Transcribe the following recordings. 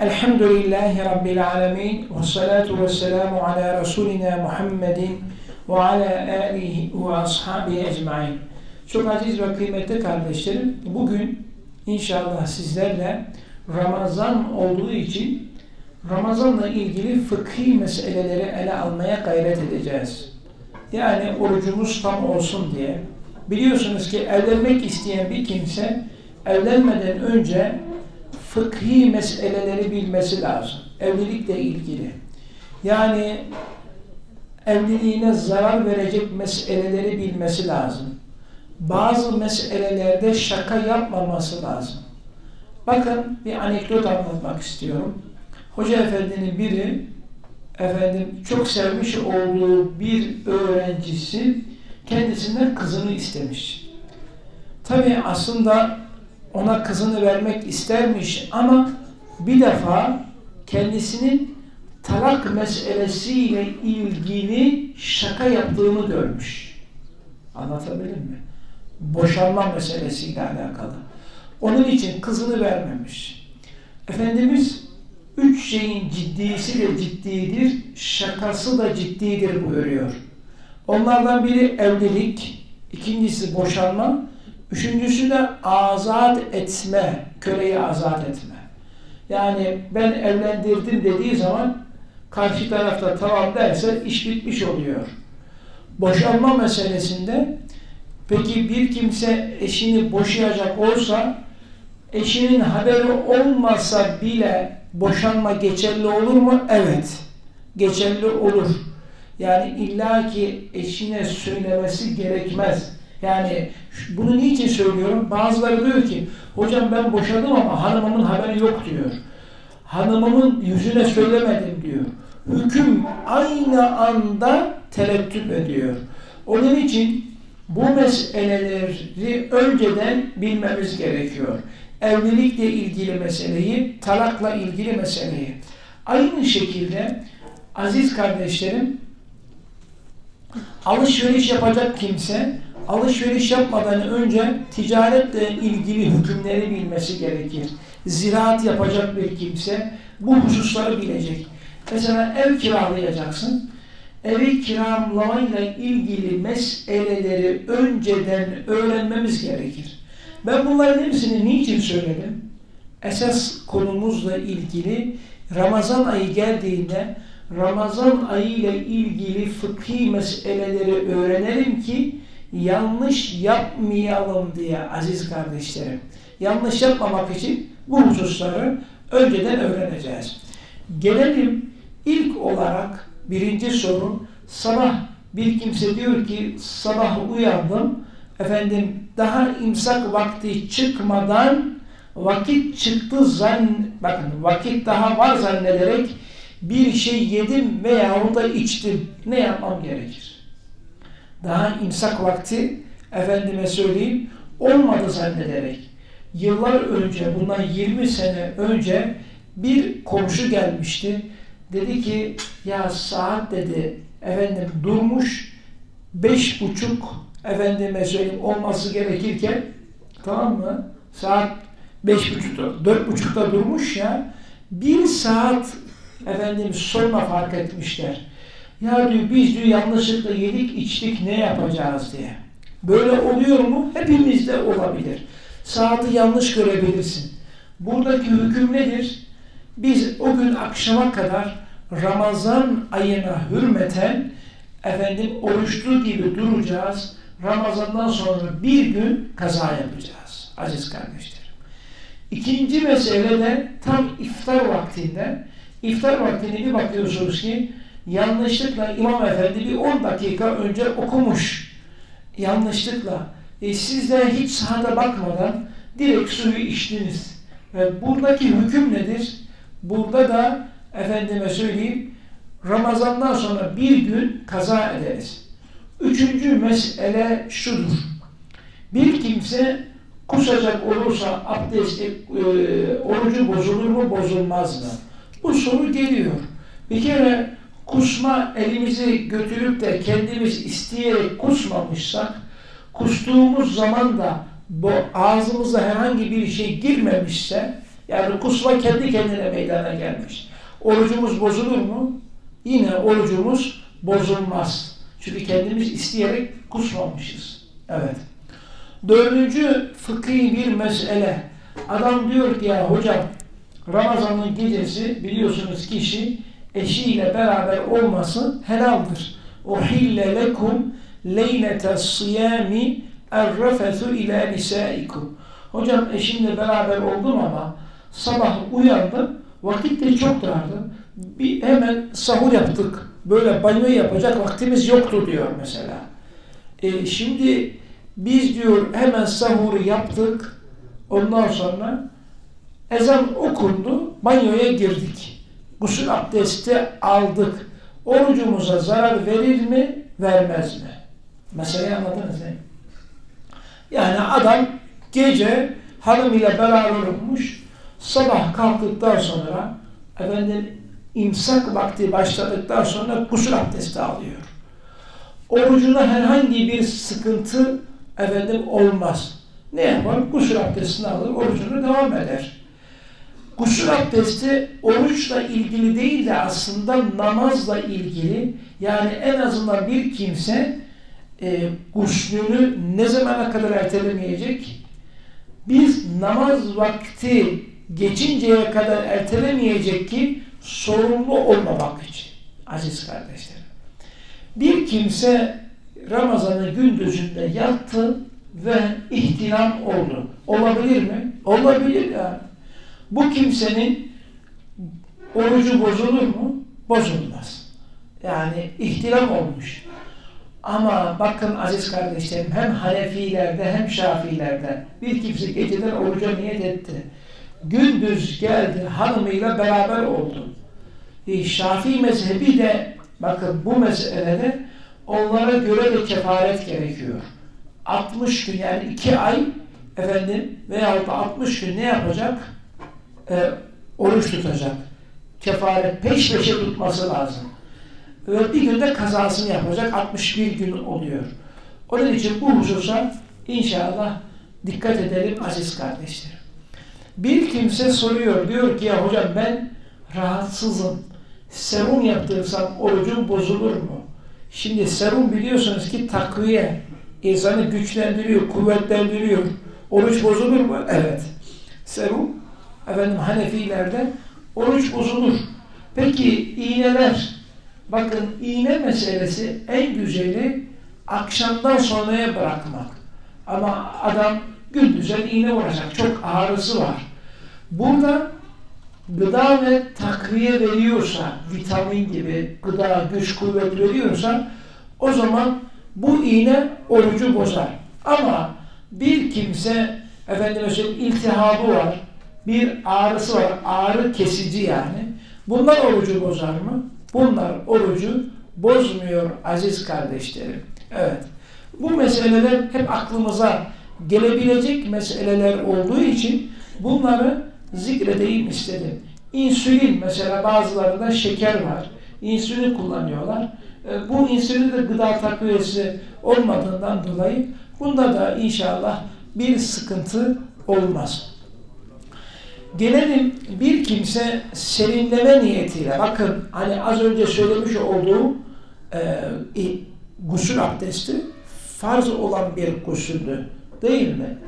Elhamdülillahi Rabbil alemin ve salatu ve selamu ala Resulina Muhammedin ve ala alihi ve ashabihi ecmain. Çok aziz ve kıymetli kardeşlerim, bugün inşallah sizlerle Ramazan olduğu için Ramazanla ilgili fıkhi meseleleri ele almaya gayret edeceğiz. Yani orucumuz tam olsun diye. Biliyorsunuz ki evlenmek isteyen bir kimse evlenmeden önce fıkhi meseleleri bilmesi lazım. Evlilikle ilgili. Yani evliliğine zarar verecek meseleleri bilmesi lazım. Bazı meselelerde şaka yapmaması lazım. Bakın bir anekdot anlatmak istiyorum. Hoca efendinin biri efendim çok sevmiş olduğu bir öğrencisi kendisinden kızını istemiş. Tabi aslında ona kızını vermek istermiş ama bir defa kendisinin talak meselesiyle ilgili şaka yaptığını görmüş. Anlatabildim mi? Boşanma meselesiyle alakalı. Onun için kızını vermemiş. Efendimiz üç şeyin ciddisi de ciddidir, şakası da ciddidir buyuruyor. Onlardan biri evlilik, ikincisi boşanma, üçüncüsü de azat etme, köleyi azat etme. Yani ben evlendirdim dediği zaman karşı tarafta tamam derse iş bitmiş oluyor. Boşanma meselesinde peki bir kimse eşini boşayacak olsa eşinin haberi olmasa bile boşanma geçerli olur mu? Evet. Geçerli olur. Yani illaki eşine söylemesi gerekmez. Yani bunu niçin söylüyorum? Bazıları diyor ki hocam ben boşadım ama hanımımın haberi yok diyor. Hanımımın yüzüne söylemedim diyor. Hüküm aynı anda tereddüt ediyor. Onun için bu meseleleri önceden bilmemiz gerekiyor. Evlilikle ilgili meseleyi, talakla ilgili meseleyi. Aynı şekilde aziz kardeşlerim alışveriş yapacak kimse alışveriş yapmadan önce ticaretle ilgili hükümleri bilmesi gerekir. Ziraat yapacak bir kimse bu hususları bilecek. Mesela ev kiralayacaksın. Evi kiralamayla ilgili meseleleri önceden öğrenmemiz gerekir. Ben bunların hepsini niçin söyledim? Esas konumuzla ilgili Ramazan ayı geldiğinde Ramazan ayı ile ilgili fıkhi meseleleri öğrenelim ki yanlış yapmayalım diye aziz kardeşlerim. Yanlış yapmamak için bu hususları önceden öğreneceğiz. Gelelim ilk olarak birinci sorun sabah bir kimse diyor ki sabah uyandım efendim daha imsak vakti çıkmadan vakit çıktı zan bakın vakit daha var zannederek bir şey yedim veya da içtim. Ne yapmam gerekir? Daha imsak vakti efendime söyleyeyim olmadı zannederek yıllar önce bundan 20 sene önce bir komşu gelmişti. Dedi ki ya saat dedi efendim durmuş beş buçuk efendime söyleyeyim olması gerekirken tamam mı? Saat beş buçukta, dört buçukta durmuş ya bir saat efendim sonra fark etmişler. Ya diyor biz diyor yanlışlıkla yedik içtik ne yapacağız diye. Böyle oluyor mu? Hepimizde olabilir. Saati yanlış görebilirsin. Buradaki hüküm nedir? Biz o gün akşama kadar Ramazan ayına hürmeten efendim oruçlu gibi duracağız. Ramazandan sonra bir gün kaza yapacağız. Aziz kardeşlerim. İkinci mesele de tam iftar vaktinde iftar vaktine bir bakıyorsunuz ki yanlışlıkla İmam Efendi bir 10 dakika önce okumuş. Yanlışlıkla. E, siz de hiç sahada bakmadan direkt suyu içtiniz. Ve buradaki hüküm nedir? Burada da efendime söyleyeyim Ramazandan sonra bir gün kaza ederiz. Üçüncü mesele şudur. Bir kimse kusacak olursa abdesti, e, orucu bozulur mu bozulmaz mı? Bu soru geliyor. Bir kere kusma elimizi götürüp de kendimiz isteyerek kusmamışsak, kustuğumuz zaman da bu ağzımıza herhangi bir şey girmemişse, Yani kusma kendi kendine meydana gelmiş. Orucumuz bozulur mu? Yine orucumuz bozulmaz. Çünkü kendimiz isteyerek kusmamışız. Evet. Dördüncü fıkhi bir mesele. Adam diyor ki ya hocam Ramazan'ın gecesi biliyorsunuz kişi eşiyle beraber olması helaldir. Uhille lekum leylete siyami errefesu ila nisaikum. Hocam eşimle beraber oldum ama sabah uyandım, vakit de çok dardı. Bir hemen sahur yaptık. Böyle banyo yapacak vaktimiz yoktu diyor mesela. E, şimdi biz diyor hemen sahuru yaptık. Ondan sonra ezan okundu, banyoya girdik. Gusül abdesti aldık. Orucumuza zarar verir mi, vermez mi? Meseleyi anladınız mi? Yani adam gece hanımıyla beraber olmuş, sabah kalktıktan sonra efendim imsak vakti başladıktan sonra gusül abdesti alıyor. Orucuna herhangi bir sıkıntı efendim olmaz. Ne yapar? Gusül abdestini alır, orucunu devam eder. Gusül abdesti oruçla ilgili değil de aslında namazla ilgili. Yani en azından bir kimse e, guslünü ne zamana kadar ertelemeyecek? Biz namaz vakti geçinceye kadar ertelemeyecek ki sorumlu olmamak için. Aziz kardeşlerim. Bir kimse Ramazan'ın gündüzünde yattı ve ihtilam oldu. Olabilir mi? Olabilir yani. Bu kimsenin orucu bozulur mu? Bozulmaz. Yani ihtilam olmuş. Ama bakın aziz kardeşlerim hem Hanefilerde hem Şafilerde bir kimse geceden oruca niyet etti. Gündüz geldi hanımıyla beraber oldu. E, Şafii mezhebi de bakın bu meselede onlara göre de kefaret gerekiyor. 60 gün yani 2 ay efendim veya da 60 gün ne yapacak? E, oruç tutacak. Kefaret peş peşe tutması lazım. Ve bir günde kazasını yapacak 61 gün oluyor. Onun için bu hususa inşallah dikkat edelim aziz kardeşlerim. Bir kimse soruyor, diyor ki ya hocam ben rahatsızım. Serum yaptırsam orucum bozulur mu? Şimdi serum biliyorsunuz ki takviye, insanı güçlendiriyor, kuvvetlendiriyor. Oruç bozulur mu? Evet. Serum, efendim Hanefilerde oruç bozulur. Peki iğneler, bakın iğne meselesi en güzeli akşamdan sonraya bırakmak. Ama adam gündüzden iğne vuracak. Çok ağrısı var. Burada gıda ve takviye veriyorsa, vitamin gibi gıda, güç, kuvvet veriyorsa o zaman bu iğne orucu bozar. Ama bir kimse efendim söyleyeyim iltihabı var, bir ağrısı var, ağrı kesici yani. Bunlar orucu bozar mı? Bunlar orucu bozmuyor aziz kardeşlerim. Evet. Bu meseleler hep aklımıza gelebilecek meseleler olduğu için bunları zikredeyim istedim. İnsülin mesela bazılarında şeker var. İnsülin kullanıyorlar. E, bu insülin de gıda takviyesi olmadığından dolayı bunda da inşallah bir sıkıntı olmaz. Gelelim bir kimse serinleme niyetiyle, bakın hani az önce söylemiş olduğum e, gusül abdesti farz olan bir gusüldü değil mi?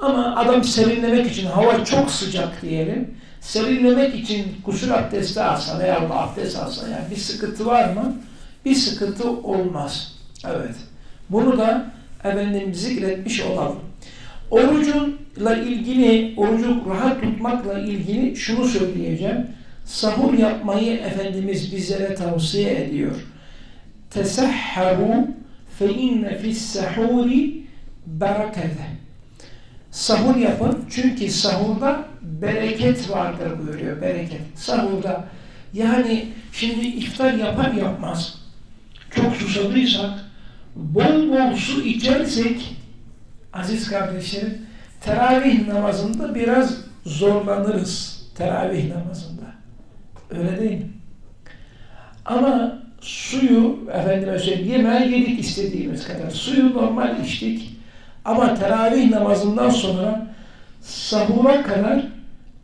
Ama adam serinlemek için hava çok sıcak diyelim. Serinlemek için gusül abdesti alsa veya abdest alsa yani bir sıkıntı var mı? Bir sıkıntı olmaz. Evet. Bunu da efendim zikretmiş olalım. Orucunla ilgili, orucu rahat tutmakla ilgili şunu söyleyeceğim. Sahur yapmayı Efendimiz bizlere tavsiye ediyor. Tesahharu fe inne fis sahuri berekete. Sahur yapın çünkü sahurda bereket vardır buyuruyor. Bereket. Sahurda yani şimdi iftar yapar yapmaz çok susadıysak bol bol su içersek aziz kardeşlerim teravih namazında biraz zorlanırız teravih namazında. Öyle değil mi? Ama suyu efendime söyleyeyim yemeğe yedik istediğimiz kadar. Suyu normal içtik. Ama teravih namazından sonra sahura kadar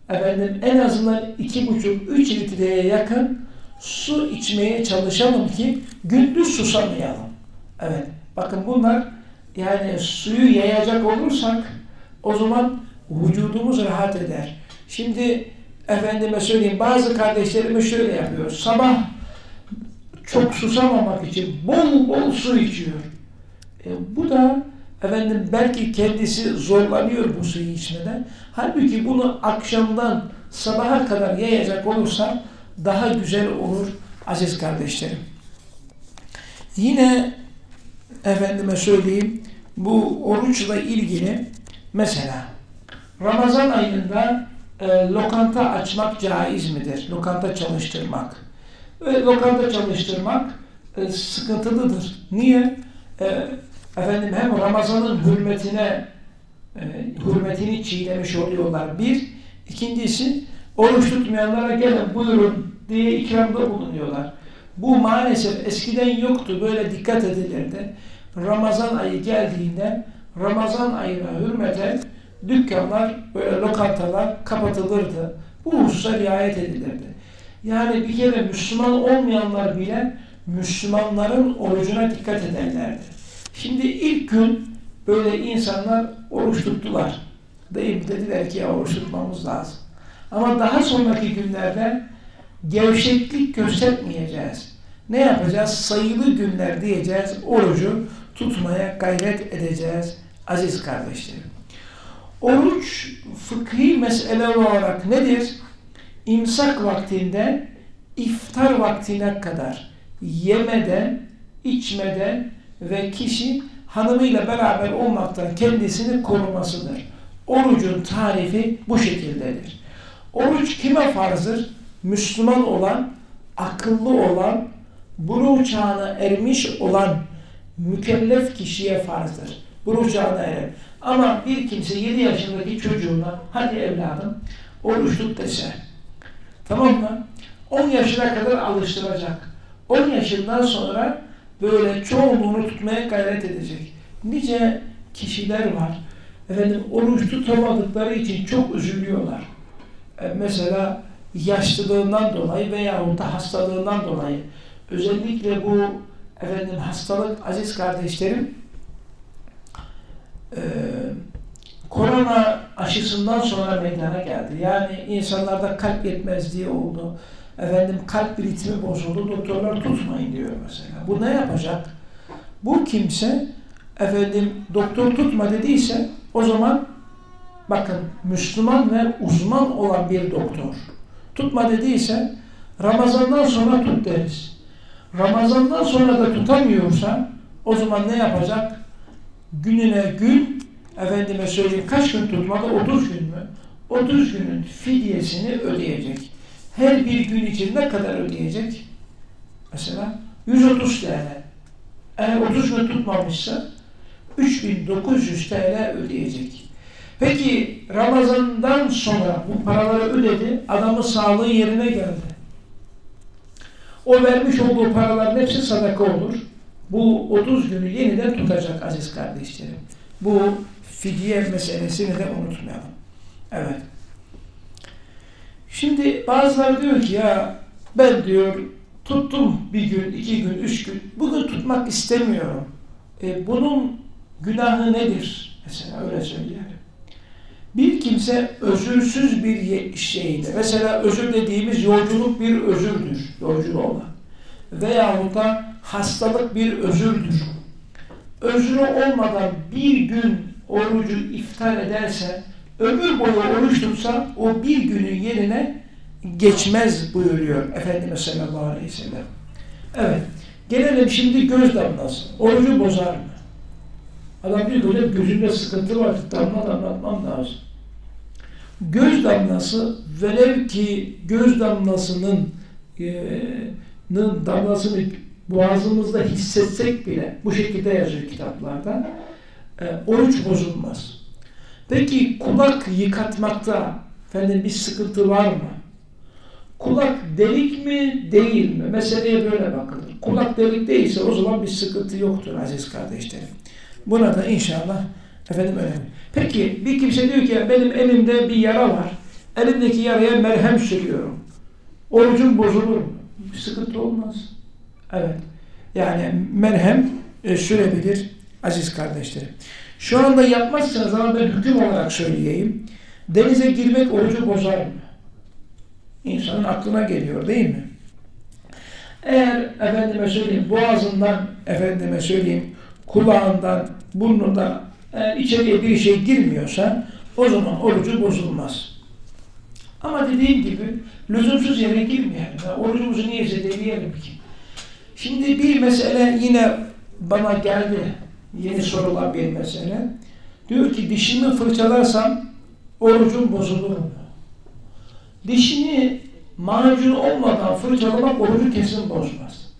efendim en azından iki buçuk, üç litreye yakın su içmeye çalışalım ki gündüz susamayalım. Evet. Bakın bunlar yani suyu yayacak olursak o zaman vücudumuz rahat eder. Şimdi efendime söyleyeyim bazı kardeşlerimiz şöyle yapıyor. Sabah çok susamamak için bol bol su içiyor. E, bu da efendim belki kendisi zorlanıyor bu suyu içmeden. Halbuki bunu akşamdan sabaha kadar yayacak olursa daha güzel olur aziz kardeşlerim. Yine efendime söyleyeyim bu oruçla ilgili mesela Ramazan ayında e, lokanta açmak caiz midir? Lokanta çalıştırmak. Ve lokanta çalıştırmak e, sıkıntılıdır. Niye? E, efendim hem Ramazan'ın hürmetine e, hürmetini çiğnemiş oluyorlar. Bir. ikincisi oruç tutmayanlara gelin buyurun diye ikramda bulunuyorlar. Bu maalesef eskiden yoktu. Böyle dikkat edilirdi. Ramazan ayı geldiğinde Ramazan ayına hürmeten dükkanlar, böyle lokantalar kapatılırdı. Bu hususa riayet edilirdi. Yani bir kere Müslüman olmayanlar bile Müslümanların orucuna dikkat ederlerdi. Şimdi ilk gün böyle insanlar oruç tuttular. Mi? Dediler ki ya oruç tutmamız lazım. Ama daha sonraki günlerde gevşeklik göstermeyeceğiz. Ne yapacağız? Sayılı günler diyeceğiz. Orucu tutmaya gayret edeceğiz aziz kardeşlerim. Oruç fıkhi mesele olarak nedir? İmsak vaktinde iftar vaktine kadar yemeden, içmeden ve kişi hanımıyla beraber olmaktan kendisini korumasıdır. Orucun tarifi bu şekildedir. Oruç kime farzdır? Müslüman olan, akıllı olan, buluğ çağına ermiş olan mükellef kişiye farzdır. Buluğ çağına erer. Ama bir kimse 7 yaşındaki çocuğuna hadi evladım oruç tut dese. Tamam mı? 10 yaşına kadar alıştıracak. 10 yaşından sonra böyle çoğunluğunu tutmaya gayret edecek. Nice kişiler var. Efendim oruç tutamadıkları için çok üzülüyorlar. E, mesela yaşlılığından dolayı veya da hastalığından dolayı özellikle bu efendim hastalık aziz kardeşlerim e, korona aşısından sonra meydana geldi. Yani insanlarda kalp yetmezliği oldu. Efendim kalp ritmi bozuldu. Doktorlar tutmayın diyor mesela. Bu ne yapacak? Bu kimse efendim doktor tutma dediyse o zaman bakın Müslüman ve uzman olan bir doktor tutma dediyse Ramazandan sonra tut deriz. Ramazandan sonra da tutamıyorsa o zaman ne yapacak? Gününe gün efendime söyleyeyim kaç gün tutmadı? 30 gün mü? 30 günün fidyesini ödeyecek. Her bir gün için ne kadar ödeyecek? Mesela 130 TL. Eğer 30 gün tutmamışsa 3900 TL ödeyecek. Peki Ramazan'dan sonra bu paraları ödedi, adamın sağlığı yerine geldi. O vermiş olduğu paraların hepsi sadaka olur. Bu 30 günü yeniden tutacak aziz kardeşlerim. Bu fidye meselesini de unutmayalım. Evet. Şimdi bazıları diyor ki ya ben diyor tuttum bir gün, iki gün, üç gün. Bugün tutmak istemiyorum. E, bunun günahı nedir? Mesela öyle söyleyelim. Bir kimse özürsüz bir şeyde, mesela özür dediğimiz yolculuk bir özürdür, yolculuğu olan. Veyahut da hastalık bir özürdür. Özrü olmadan bir gün orucu iftar ederse, ömür boyu oruç tutsa o bir günün yerine geçmez buyuruyor Efendimiz sallallahu aleyhi ve sellem. Evet, gelelim şimdi göz damlası. Orucu bozar mı? Adam diyor böyle gözümde sıkıntı var, damla damlatmam lazım. Göz damlası velev ki göz damlasının e, damlasını boğazımızda hissetsek bile bu şekilde yazıyor kitaplarda e, oruç bozulmaz. Peki kulak yıkatmakta efendim bir sıkıntı var mı? Kulak delik mi değil mi? Meseleye böyle bakılır. Kulak delik değilse o zaman bir sıkıntı yoktur aziz kardeşlerim. Buna da inşallah efendim önemli. Peki bir kimse diyor ki benim elimde bir yara var. Elimdeki yaraya merhem sürüyorum. Orucum bozulur mu? Bir sıkıntı olmaz. Evet. Yani merhem e, sürebilir aziz kardeşlerim. Şu anda yapmazsanız ama ben hüküm olarak söyleyeyim. Denize girmek orucu bozar mı? İnsanın aklına geliyor değil mi? Eğer efendime söyleyeyim boğazından efendime söyleyeyim kulağından, burnundan eğer içeriye bir şey girmiyorsa o zaman orucu bozulmaz. Ama dediğim gibi lüzumsuz yere girmeyelim. Yani orucumuzu niye zedeleyelim ki? Şimdi bir mesele yine bana geldi. Yeni sorulan bir mesele. Diyor ki dişimi fırçalarsam orucum bozulur mu? Dişini macun olmadan fırçalamak orucu kesin bozmaz.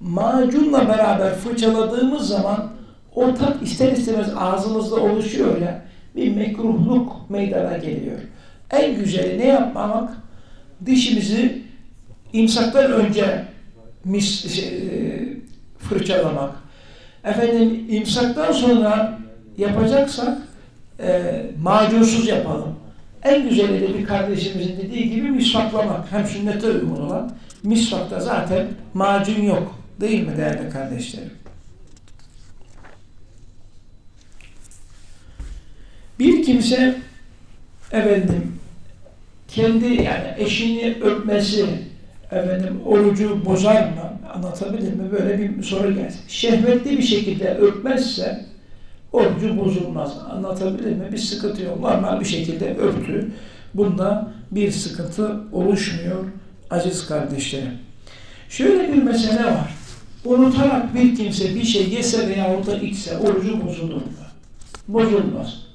Macunla beraber fırçaladığımız zaman o tat ister istemez ağzımızda oluşuyor ya bir mekruhluk meydana geliyor. En güzeli ne yapmamak? Dişimizi imsaktan önce mis, şey, e, fırçalamak. Efendim imsaktan sonra yapacaksak e, macunsuz yapalım. En güzeli de bir kardeşimizin dediği gibi misvaklamak. Hem sünnete uygun olan misvakta zaten macun yok. Değil mi değerli kardeşlerim? Bir kimse efendim kendi yani eşini öpmesi efendim orucu bozar mı? Anlatabilir mi? Böyle bir soru gelsin. Şehvetli bir şekilde öpmezse orucu bozulmaz. Anlatabilir mi? Bir sıkıntı yok. Normal bir şekilde öptü. Bunda bir sıkıntı oluşmuyor aziz kardeşlerim. Şöyle bir mesele var. Unutarak bir kimse bir şey yese veya da içse orucu bozulur mu? Bozulmaz.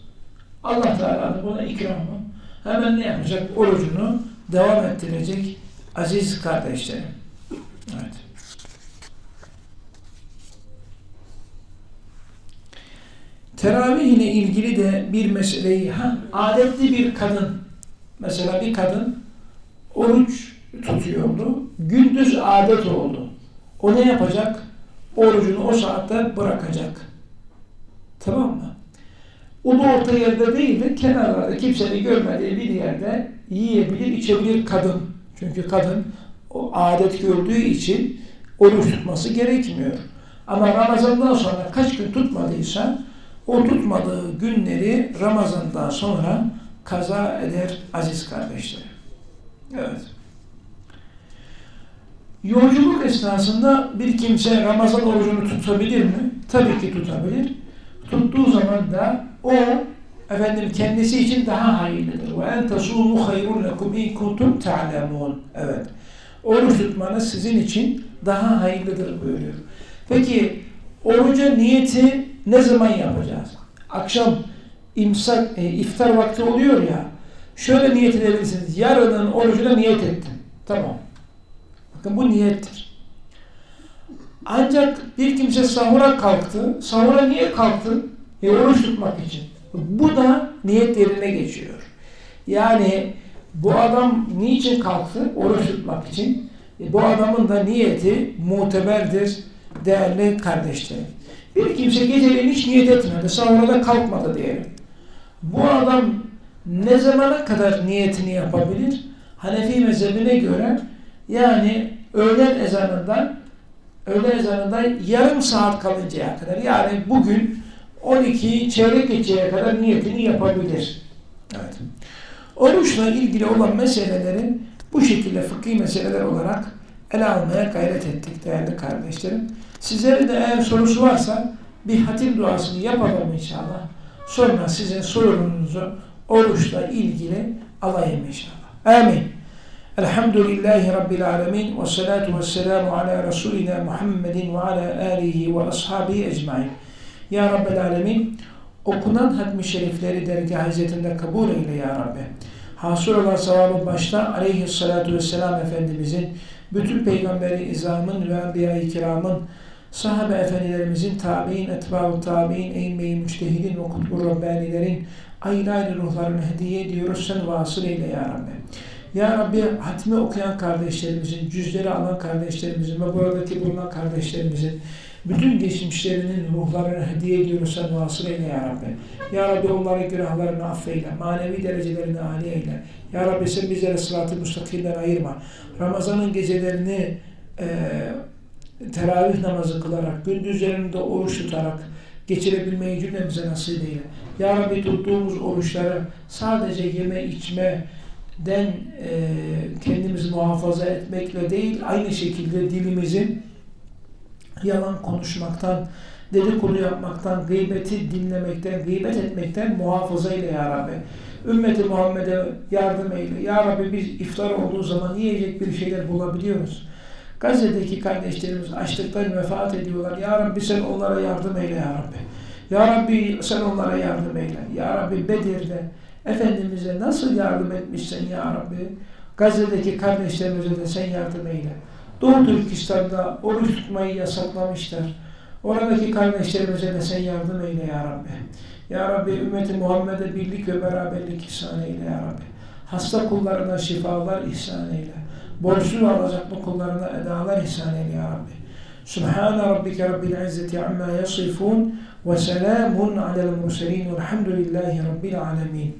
Allah Teala buna ikramı hemen ne yapacak? Orucunu devam ettirecek aziz kardeşlerim. Evet. Teravih ile ilgili de bir meseleyi, ha, adetli bir kadın, mesela bir kadın oruç tutuyordu, gündüz adet oldu. O ne yapacak? Orucunu o saatte bırakacak. Tamam mı? Ulu orta yerde değil de kenarlarda kimsenin görmediği bir yerde yiyebilir, içebilir kadın. Çünkü kadın o adet gördüğü için oruç tutması gerekmiyor. Ama Ramazan'dan sonra kaç gün tutmadıysa o tutmadığı günleri Ramazan'dan sonra kaza eder aziz kardeşlerim. Evet. Yolculuk esnasında bir kimse Ramazan orucunu tutabilir mi? Tabii ki tutabilir. Tuttuğu zaman da o efendim kendisi için daha hayırlıdır. Ve en tasumu hayrun lekum in kuntum ta'lemun. Evet. Oruç tutmanız sizin için daha hayırlıdır buyuruyor. Peki oruca niyeti ne zaman yapacağız? Akşam imsak, e, iftar vakti oluyor ya. Şöyle niyet edebilirsiniz. Yarının orucuna niyet ettim. Tamam. Bakın bu niyettir. Ancak bir kimse sahura kalktı. Sahura niye kalktı? E, oruç tutmak için. Bu da niyet yerine geçiyor. Yani bu adam niçin kalktı? Oruç tutmak için. E, bu adamın da niyeti muteberdir değerli kardeşlerim. Bir kimse geceleyin hiç niyet etmedi, sahura da kalkmadı diyelim. Bu adam ne zamana kadar niyetini yapabilir? Hanefi mezhebine göre yani öğlen ezanından öğlen ezanından yarım saat kalıncaya kadar yani bugün 12 çeyrek geçeye kadar niyetini yapabilir. Evet. Oruçla ilgili olan meselelerin bu şekilde fıkhi meseleler olarak ele almaya gayret ettik değerli kardeşlerim. Sizlerin de eğer sorusu varsa bir hatim duasını yapalım inşallah. Sonra sizin sorununuzu oruçla ilgili alayım inşallah. Amin. Elhamdülillahi Rabbil alemin ve salatu ve selamu ala Resulina Muhammedin ve ala alihi ve ashabihi ecmain. Ya Rabbel alemin okunan hatmi şerifleri dergah hizmetinde kabul eyle ya Rabbi. Hasıl olan sevabı başta aleyhissalatu vesselam Efendimizin bütün peygamberi izamın ve enbiya-i kiramın sahabe efendilerimizin tabi'in, etba'u tabi'in, eğmeyi müştehidin ve kutbu Rabbanilerin ayrı ayrı ruhlarını hediye ediyoruz. Sen vasıl eyle ya Rabbi. Ya Rabbi hatmi okuyan kardeşlerimizin, cüzleri alan kardeşlerimizin ve buradaki bulunan kardeşlerimizin Bütün geçmişlerinin ruhlarını hediye ediyoruz sen vasıl eyle ya Rabbi. Ya Rabbi onların günahlarını affeyle. Manevi derecelerini âli eyle. Ya Rabbi sen bizlere sırat-ı müstakimden ayırma. Ramazan'ın gecelerini eee teravih namazı kılarak, gündüzlerinde oruç tutarak geçirebilmeyi cümlemize nasip eyle. Ya Rabbi tuttuğumuz oruçları sadece yeme içmeden e, kendimizi muhafaza etmekle değil, aynı şekilde dilimizin yalan konuşmaktan, dedikodu yapmaktan, gıybeti dinlemekten, gıybet etmekten muhafaza eyle Ya Rabbi. Ümmeti Muhammed'e yardım eyle. Ya Rabbi biz iftar olduğu zaman yiyecek bir şeyler bulabiliyoruz. Gazze'deki kardeşlerimiz açlıktan vefat ediyorlar. Ya Rabbi sen onlara yardım eyle Ya Rabbi. Ya Rabbi sen onlara yardım eyle. Ya Rabbi Bedir'de Efendimiz'e nasıl yardım etmişsen Ya Rabbi. Gazze'deki kardeşlerimize de sen yardım eyle. Doğu Türkistan'da oruç tutmayı yasaklamışlar. Oradaki kardeşlerimize de sen yardım eyle Ya Rabbi. Ya Rabbi ümmeti Muhammed'e birlik ve beraberlik ihsan eyle Ya Rabbi. Hasta kullarına şifalar ihsan eyle. Borçlu ve alacaklı kullarına edalar ihsan eyle Ya Rabbi. Subhane rabbike rabbil izzeti amma yasifun ve selamun alel murselin velhamdülillahi rabbil alemin.